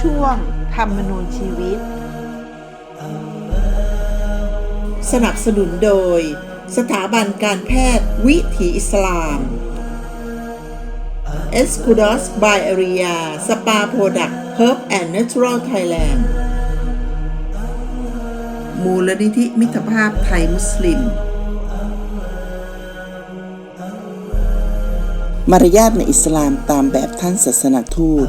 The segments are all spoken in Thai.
ช่วง ธรรมนูญชีวิต สนับสนุนโดย สถาบันการแพทย์วิถีอิสลาม e s c u d o s by Area Spa Product Herb and Natural Thailand มูลนิธิมิตรภาพไทยมุสลิม มารยาทในอิสลามตามแบบท่านศาสนทูต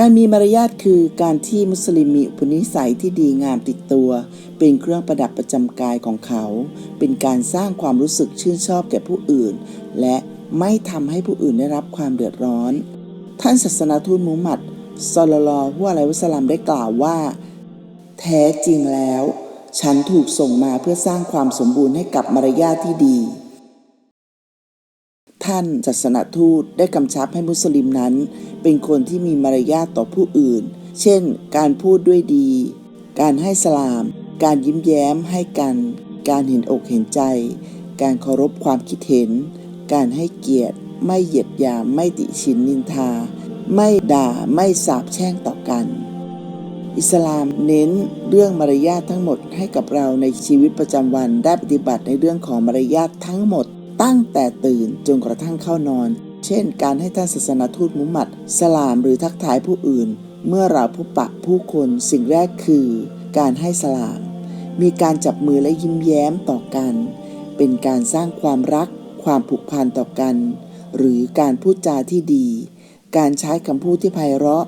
การมีมารยาทคือการที่มุสลิมมีอุปนิสัยที่ดีงามติดตัว เป็นเครื่องประดับประจำกายของเขา เป็นการสร้างความรู้สึกชื่นชอบแก่ผู้อื่น และไม่ทำให้ผู้อื่นได้รับความเดือดร้อน ท่านศาสนาทูตมุฮัมมัดซอลลัลลอฮุอะลัยฮิวะสลลัมได้กล่าวว่า แท้จริงแล้ว ฉันถูกส่งมาเพื่อสร้างความสมบูรณ์ให้กับมารยาทที่ดี ท่านศาสนทูตได้กำชับให้มุสลิมนั้น เป็นคนที่มีมารยาทต่อผู้อื่น เช่น การพูดด้วยดี การให้สลาม การยิ้มแย้มให้กัน การเห็นอกเห็นใจ การเคารพความคิดเห็น การให้เกียรติ ไม่เหยียดหยาม ไม่ติชินนินทา ไม่ด่า ไม่สาปแช่งต่อกันอิสลามเน้นเรื่องมารยาททั้งหมดให้กับเราในชีวิตประจำวันได้ปฏิบัติในเรื่องของมารยาททั้งหมด ตั้งแต่ตื่นจนกระทั่งเข้านอน เช่น การให้ท่านศาสนาทูตมุฮัมมัด สลามหรือทักทายผู้อื่น เมื่อเราพบปะผู้คนสิ่งแรกคือ การให้สลาม มีการจับมือและยิ้มแย้มต่อกัน เป็นการสร้างความรัก ความผูกพันต่อกัน หรือการพูดจาที่ดี การใช้คำพูดที่ไพเราะ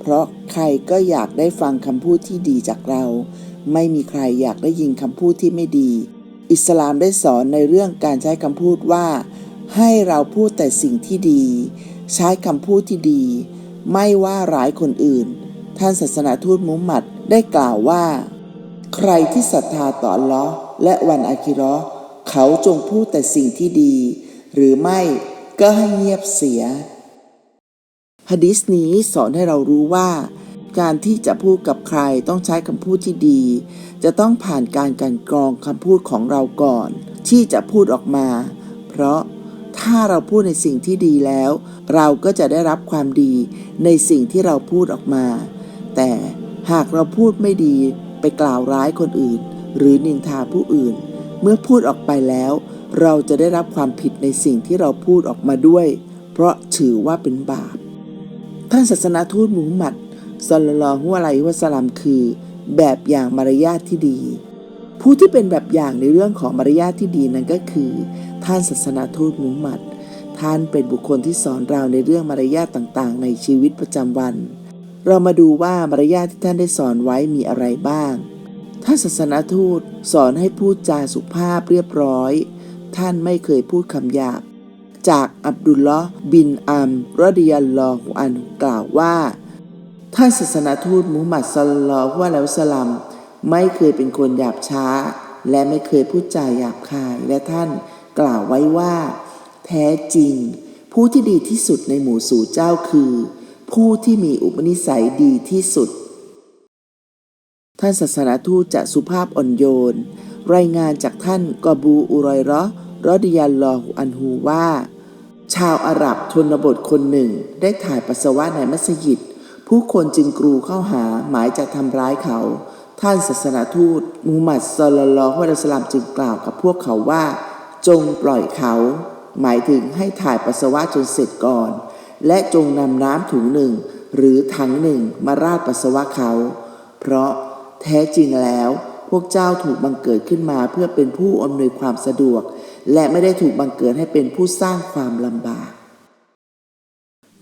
เพราะใครก็อยากได้ฟังคำพูดที่ดีจากเรา ไม่มีใครอยากได้ยินคำพูดที่ไม่ดี อิสลามได้สอนในเรื่องการใช้คำพูดว่า ให้เราพูดแต่สิ่งที่ดี ใช้คำพูดที่ดี ไม่ว่าร้ายคนอื่น ท่านศาสนาทูตมุฮัมมัดได้กล่าวว่า ใครที่ศรัทธาต่ออัลลอฮ์และวันอาคิราะห์เขาจงพูดแต่สิ่งที่ดี หรือไม่ก็ให้เงียบเสียฮะดิษนี้สอนให้เรารู้ว่า การที่จะพูดกับใครต้องใช้คำพูดที่ดี จะต้องผ่านการกันกรองคำพูดของเราก่อน ที่จะพูดออกมา เพราะถ้าเราพูดในสิ่งที่ดีแล้ว เราก็จะได้รับความดีในสิ่งที่เราพูดออกมา แต่หากเราพูดไม่ดีไปกล่าวร้ายคนอื่น หรือนินทาผู้อื่น เมื่อพูดออกไปแล้ว เราจะได้รับความผิดในสิ่งที่เราพูดออกมาด้วย เพราะถือว่าเป็นบาปท่านศาสนาทูตมูฮัมหมัด สลลัลลอฮุอะลัยฮิวะสลลัมคือ แบบอย่างมารยาทที่ดี ผู้ที่เป็นแบบอย่างในเรื่องของมารยาทที่ดีนั้นก็คือ ท่านศาสนาทูตมูฮัมมัด ท่านเป็นบุคคลที่สอนเราในเรื่องมารยาทต่างๆ ในชีวิตประจำวัน เรามาดูว่ามารยาทที่ท่านได้สอนไว้มีอะไรบ้าง ท่านศาสนาทูตสอนให้พูดจาสุภาพเรียบร้อย ท่านไม่เคยพูดคำหยาบจากอับดุลลอฮ์บินอัมรดิยัลลอฮุอันกล่าวว่า ท่านศาสนาทูตมุฮัมมัดสลลอฮุอะลัยฮิวสลัมไม่เคยเป็นคนหยาบช้า และไม่เคยพูดจาหยาบคาย และท่านกล่าวไว้ว่า แท้จริง ผู้ที่ดีที่สุดในหมู่สู่เจ้าคือ ผู้ที่มีอุปนิสัยดีที่สุด ท่านศาสนาทูตจะสุภาพอ่อนโยน รายงานจากท่านกอบูอุรอยราะห์รอดิยัลลอฮุอันฮูว่า ชาวอาหรับชนบทคนหนึ่ง ได้ถ่ายปัสสาวะในมัสยิด ผู้คนจึงกรูเข้าหาหมายจะทำร้ายเขา ท่านศาสนาทูตมูฮัมหมัดสลลัลลฮุอะลัยฮิวะสัลลัมจึงกล่าวกับพวกเขาว่า จงปล่อยเขา หมายถึงให้ถ่ายปัสสาวะจนเสร็จก่อน และจงนำน้ำถุงหนึ่ง หรือถังหนึ่งมาราดปัสสาวะเขา เพราะแท้จริงแล้ว พวกเจ้าถูกบังเกิดขึ้นมาเพื่อเป็นผู้อำนวยความสะดวก และไม่ได้ถูกบังเกิดให้เป็นผู้สร้างความลำบาก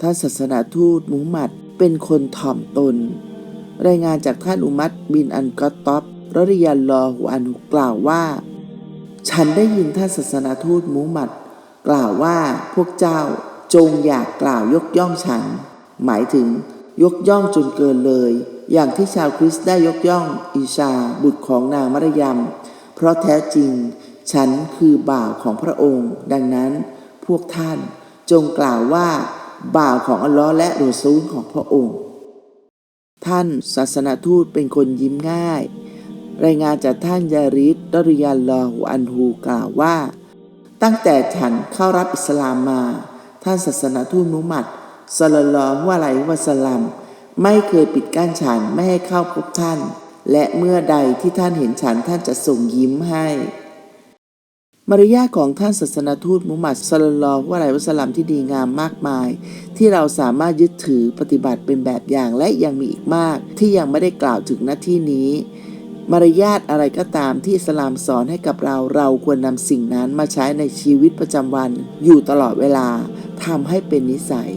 ท่านศาสนาทูตมุฮัมมัดเป็นคนถ่อมตน รายงานจากท่านอุมัดบินอันกอตตอบรริยัลลอฮุอันุกล่าวว่า ฉันได้ยินท่านศาสนาทูตมุฮัมมัด กล่าวว่าพวกเจ้าจงอยากกล่าวยกย่องฉัน หมายถึงยกย่องจนเกินเลย อย่างที่ชาวคริสต์ได้ยกย่องอีชาบุตรของนางมารยมเพราะแท้จริง ฉันคือบ่าวของพระองค์ ดังนั้นพวกท่านจงกล่าวว่า บ่าวของอัลลอฮ์และรอซูลของพระองค์ ท่านศาสนาทูตเป็นคนยิ้มง่าย รายงานจากท่านยาริดดริยัลลอฮุอันฮูกล่าวว่า ตั้งแต่ฉันเข้ารับอิสลามมา ท่านศาสนาทูตมุมัดสลลัลลอฮุอะลัยฮิวะสลัมไม่เคยปิดกั้นฉันไม่ให้เข้าพบท่าน และเมื่อใดที่ท่านเห็นฉันท่านจะส่งยิ้มให้ มารยาทของท่านศาสนทูตมุฮัมมัดสลลัลลอฮุอะลัยฮิวะสลัมที่ดีงามมากมาย ที่เราสามารถยึดถือปฏิบัติเป็นแบบอย่างและยังมีอีกมาก ที่ยังไม่ได้กล่าวถึงหน้าที่นี้ มารยาทอะไรก็ตามที่สลามสอนให้กับเราเราควรนำสิ่งนั้นมาใช้ในชีวิตประจำวัน อยู่ตลอดเวลาทำให้เป็นนิสัย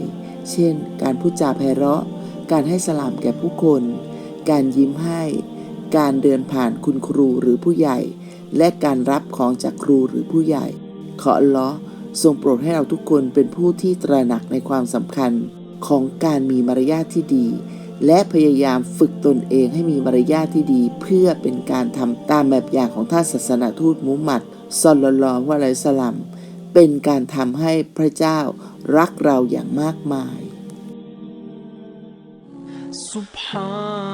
เช่น การพูดจาไพเราะ การให้สลามแก่ผู้คน การยิ้มให้ การเดินผ่านคุณครูหรือผู้ใหญ่ และการรับของจากครูหรือผู้ใหญ่ ขออัลลอฮ์ทรงโปรดให้เราทุกคนเป็นผู้ที่ตระหนักในความสำคัญของการมีมารยาทที่ดี และพยายามฝึกตนเองให้มีมารยาทที่ดี เพื่อเป็นการทำตามแบบอย่างของท่านศาสนทูตมุฮัมมัดสลลัลลอฮุอะลัยฮิวะสลลัมเป็นการทำให้พระเจ้ารักเราอย่างมากมาย سبحان